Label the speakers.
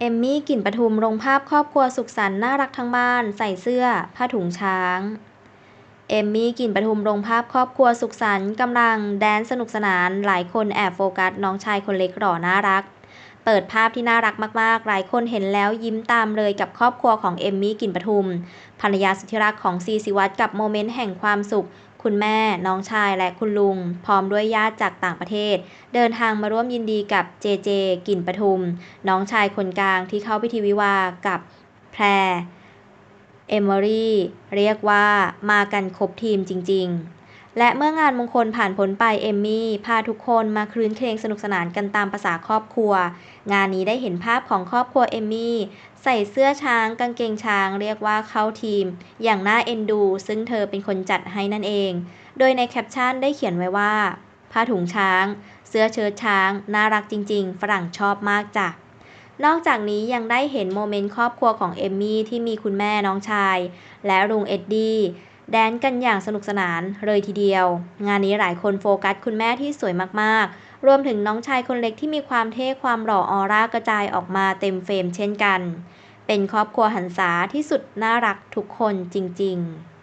Speaker 1: เอมมี่ กลิ่นปทุม ลงภาพครอบครัวสุขสันต์น่ารักทั้งบ้าน ใส่เสื้อ ผ้าถุงช้าง เอมมี่ กลิ่นปทุม ลงภาพครอบครัวสุขสันต์กำลังแดนสนุกสนาน หลายคนแอบโฟกัสน้องชายคนเล็กหล่อน่ารัก เปิดภาพที่น่ารักมากๆ หลายคนเห็นแล้วยิ้มตามเลยกับครอบครัวของเอมมี่ กลิ่นปทุม ภรรยาสุดที่รักของซีซิวัตกับโมเมนต์แห่งความสุข คุณแม่ น้องชายและคุณลุง พร้อมด้วยญาติจากต่างประเทศ เดินทางมาร่วมยินดีกับเจเจ กิ่นปทุม น้องชายคนกลางที่เข้าพิธีวิวากับแพรเอมเมอรี่ เรียกว่ามากันครบทีมจริง ๆ และเมื่องานมงคลผ่านพ้นไปเอมมี่พาทุกคนมาคลื้นเครงสนุกสนานกันตามภาษาครอบครัว งานนี้ได้เห็นภาพของครอบครัวเอมมี่ใส่เสื้อช้างกางเกงช้างเรียกว่าเข้าทีม อย่างน่าเอ็นดู ซึ่งเธอเป็นคนจัดให้นั่นเอง โดยในแคปชั่นได้เขียนไว้ว่า ผ้าถุงช้าง เสื้อเชิ้ตช้าง น่ารักจริง ๆ ฝรั่งชอบมากจ้ะนอกจากนี้ยังได้เห็นโมเมนต์ครอบครัวของเอมมี่ที่มีคุณแม่น้องชาย และลุงเอ็ดดี้ แดนกันอย่างสนุกสนานเลยทีเดียว งานนี้หลายคนโฟกัสคุณแม่ที่สวยมากๆ รวมถึงน้องชายคนเล็กที่มีความเท่ความหล่อออร่ากระจายออกมาเต็มเฟรมเช่นกัน เป็นครอบครัวหันษาที่สุดน่ารักทุกคนจริง ๆ